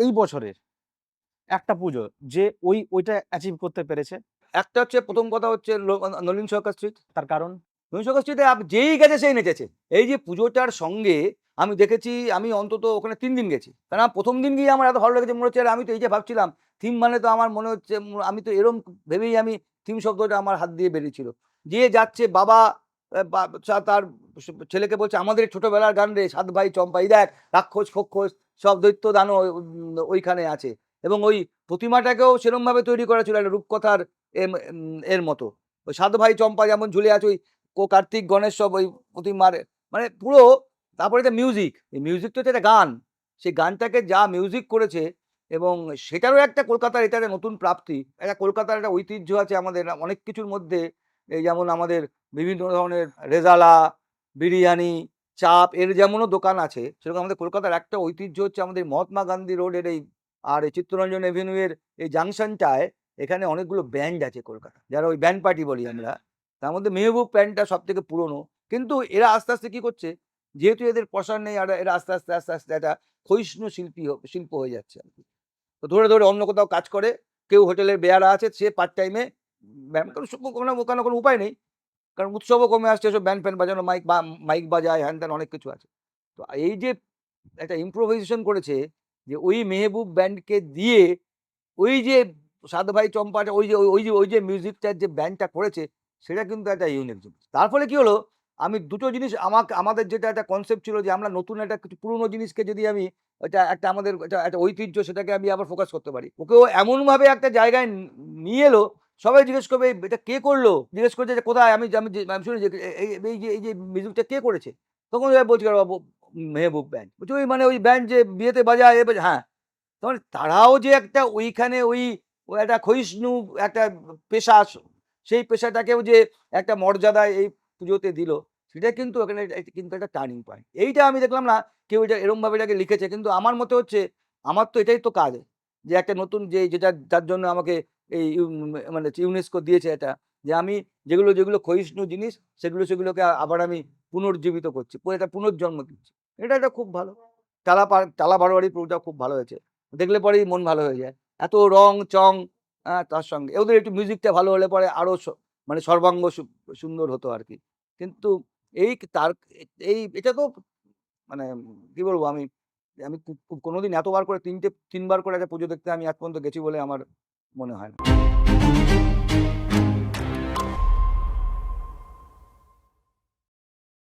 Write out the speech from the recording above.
এই বছরের একটা পুজো যে ওই ওইটা অ্যাচিভ করতে পেরেছে। একটা হচ্ছে প্রথম কথা হচ্ছে লো- নলিন সরকার স্ট্রিট তার কারণ? নলিন সরকার স্ট্রিটে আপ- যেই গেছে সেই নেচেছে। এই যে পুজোটার সঙ্গে আমি দেখেছি আমি অন্তত ওখানে তিন দিন গেছি। কারণ আমার প্রথম দিন গিয়ে আমার এত ভালো লেগেছে মনে হচ্ছে আরে আমি তো এই যে ভাবছিলাম থিম মানে তো আমার মনে হচ্ছে উম, আমি তো এরম ভেবেই আমি থিম শব্দটা আমার হাত দিয়ে বেরিয়েছিল। যে যাচ্ছে বাবা আহ, বা- সা- তার ছেলেকে বলছে আমাদের ছোটবেলার গান রে সাত ভাই চম্পাই দেখ রাক্ষস ফক্ষস সব দৈত্য দানও ওইখানে আছে। এবং ওই প্রতিমাটাকেও সেরমভাবে তৈরি করা ছিল একটা রূপকথার এর মতো। ওই সাত ভাই চম্পা যেমন ঝুলে আছে, ওই কো কার্তিক গণেশ সব ওই প্রতিমার মানে পুরো তারপরে এটা মিউজিক, এই মিউজিক তো একটা গান। সেই গানটাকে যা মিউজিক করেছে এবং সেটারও একটা কলকাতার এটা একটা নতুন প্রাপ্তি। একটা কলকাতার একটা ঐতিহ্য আছে আমাদের অনেক কিছুর মধ্যে। এই যেমন আমাদের বিভিন্ন ধরনের রেজালা, বিরিয়ানি চাপ এর যেমনও দোকান আছে সেরকম আমাদের কলকাতার একটা ঐতিহ্য হচ্ছে আমাদের মহাত্মা গান্ধী রোডের এই আর এই চিত্তরঞ্জন এভিনিউ এর এই জাংশনটায় এখানে অনেকগুলো ব্যান্ড আছে কলকাতা। যারা ওই ব্যান্ড পার্টি বলি আমরা। তার মধ্যে মেহবুব ব্যান্ডটা সব থেকে পুরনো। কিন্তু এরা আস্তে আস্তে কী করছে যেহেতু এদের প্রসার নেই আর এরা আস্তে আস্তে আস্তে আস্তে একটা ক্ষয়িষ্ণু শিল্পী হ- শিল্প হয়ে যাচ্ছে আর কি। তো ধরে ধরে অন্য কোথাও কাজ করে কেউ হোটেলের বেয়ারা আছে সে পার্ট টাইমে কোনো ওখানে কোনো উপায় নেই। কারণ উৎসবও কমে আসছে সব ব্যান্ড ফ্যান বাজানো মাইক বা মাইক বাজায় হ্যান ত্যান অনেক কিছু আছে। তো এই যে একটা ইম্প্রোভাইজেশন করেছে যে ওই মেহবুব ব্যান্ডকে দিয়ে ওই যে সাত ভাই চম্পাটা ওই যে, ওই- ওই যে ওই যে মিউজিকটার যে ব্যান্ডটা করেছে, সেটা কিন্তু একটা ইউনিক জিনিস। তার ফলে কি হলো? আমি দুটো জিনিস আমাকে, আমাদের যেটা একটা কনসেপ্ট ছিল যে আমরা নতুন একটা কিছু পুরনো জিনিসকে যদি আমি এটা একটা আমাদের এটা একটা ঐতিহ্য সেটাকে আমি আবার ফোকাস করতে পারি। ওকেও এমনভাবে একটা জায়গায় নিয়ে এলো সবাই জিজ্ঞেস করবে এটা কে করল? জিজ্ঞেস করছে যে কোথায়? আমি আমি আমি শুনি যে এই যে এই যে মিউজিকটা কে করেছে? তখন বলছে "আরে বাবু মেহবুব ব্যান্ড বলছি ওই মানে ওই ব্যান্ড যে বিয়েতে বাজায় এ বাজায়", হ্যাঁ। তখন তারাও যে একটা ওইখানে ওই একটা ক্ষয়িষ্ণু একটা পেশা সেই পেশাটাকেও যে একটা মর্যাদা এই পুজোতে দিল সেটা কিন্তু এখানে কিন্তু একটা টার্নিং পয়েন্ট এইটা আমি দেখলাম না কেউ এটা এরমভাবে এটাকে লিখেছে কিন্তু আমার মতে হচ্ছে আমার তো এটাই তো কাজ যে একটা নতুন যে যেটা যার জন্য আমাকে এই মানে ইউনেস্কো দিয়েছে এটা, যে আমি যেগুলো যেগুলো ক্ষয়িষ্ণু জিনিস, সেগুলো, সেগুলোকে আবার আমি পুনর্জীবিত করছি এটা পুনর্জন্ম দিচ্ছি। এটা একটা খুব ভালো। টালা টালা বারোয়ারি পুরোটা খুব ভালো হয়েছে। দেখলে পরেই মন ভালো হয়ে যায়। এত রং, চং তার সঙ্গে। ওদের একটু মিউজিকটা ভালো হলে পরে আরও মানে সর্বাঙ্গ সুন্দর হতো আর কি। কিন্তু এই তার এই, এটা তো মানে কি বলব আমি আমি কোনোদিন এতবার করে তিনটে, তিনবার করে একটা পুজো দেখতে আমি আজ পর্যন্ত গেছি বলে আমার মনে হয় না।